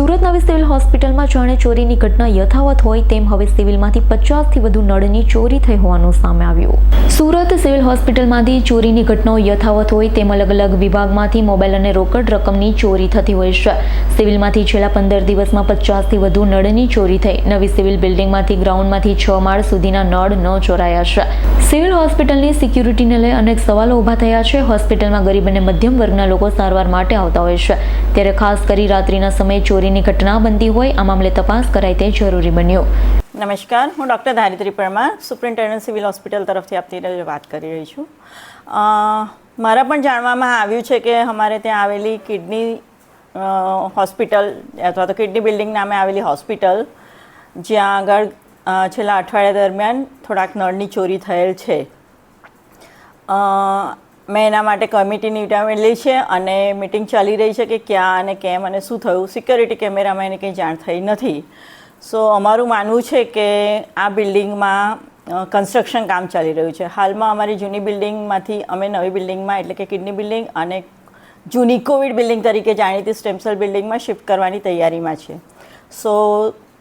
સુરત નવી સિવિલ હોસ્પિટલમાં જાણે ચોરીની ઘટના યથાવત હોય તેમ હવે સિવિલમાંથી પચાસથી વધુ નળની ચોરી થઈ હોવાનું સામે આવ્યું. સુરત સિવિલ હોસ્પિટલમાંથી ચોરીની ઘટનાઓ યથાવત હોય તેમ અલગ અલગ વિભાગમાંથી મોબાઈલ અને રોકડ રકમની ચોરી થતી હોય છે. સિવિલમાંથી છેલ્લા પંદર દિવસમાં પચાસથી વધુ નળની ચોરી થઈ. નવી સિવિલ બિલ્ડિંગમાંથી ગ્રાઉન્ડમાંથી છ માળ સુધીના નળ ન ચોરાયા છે. સિવિલ હોસ્પિટલની સિક્યુરિટીને લઈ અનેક સવાલો ઊભા થયા છે. હોસ્પિટલમાં ગરીબ અને મધ્યમ વર્ગના લોકો સારવાર માટે આવતા હોય છે. ત્યારે ખાસ કરી રાત્રિના સમયે ચોરીની ઘટના બનતી હોય, આ મામલે તપાસ કરાય તે જરૂરી બન્યું. નમસ્કાર, હું doctor Dharitri Parmar, superintendent civil hospital તરફથી આપની વાત કરી રહી છું. મારા પણ જાણવામાં આવ્યું છે કે અમારે ત્યાં આવેલી કિડની હોસ્પિટલ અથવા તો કિડની બિલ્ડિંગ નામે આવેલી હોસ્પિટલ, જ્યાં આગળ છેલ્લા અઠવાડિયા દરમિયાન થોડાક નળની ચોરી થયેલ છે. મેં એના માટે કમિટીની મીટિંગ છે અને મિટિંગ ચાલી રહી છે કે ક્યાં અને કેમ અને શું થયું. સિક્યોરિટી કેમેરામાં એને કંઈ જાણ થઈ નથી. સો અમારું માનવું છે કે આ બિલ્ડિંગમાં કન્સ્ટ્રક્શન કામ ચાલી રહ્યું છે. હાલમાં અમારી જૂની બિલ્ડિંગમાંથી અમે નવી બિલ્ડિંગમાં એટલે કે કિડની બિલ્ડિંગ અને જૂની કોવિડ બિલ્ડિંગ તરીકે જાણીતી સ્ટેમસેલ બિલ્ડિંગમાં શિફ્ટ કરવાની તૈયારીમાં છે. સો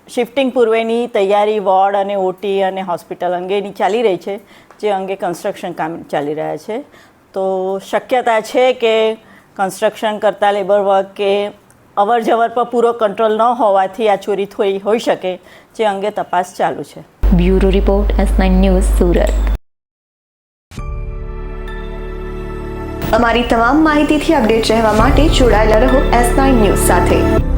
શિફ્ટિંગ પૂર્વેની તૈયારી, વોર્ડ અને ઓટી અને હોસ્પિટલ અંગેની ચાલી રહી છે, જે અંગે કન્સ્ટ્રક્શન કામ ચાલી રહ્યા છે. તો શક્યતા છે કે કન્સ્ટ્રક્શન કરતા લેબર વર્ક કે અવર જવર પર પૂરો કંટ્રોલ ન હોવાથી આ ચોરી થઈ હોઈ શકે જે અંગે તપાસ ચાલુ છે. Bureau report S nine news Surat. અમારી તમામ માહિતીથી અપડેટ રહેવા માટે જોડાયેલા રહો એસ નાઇન ન્યૂઝ સાથે.